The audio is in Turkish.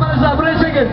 Arkadaşlar buraya çekin.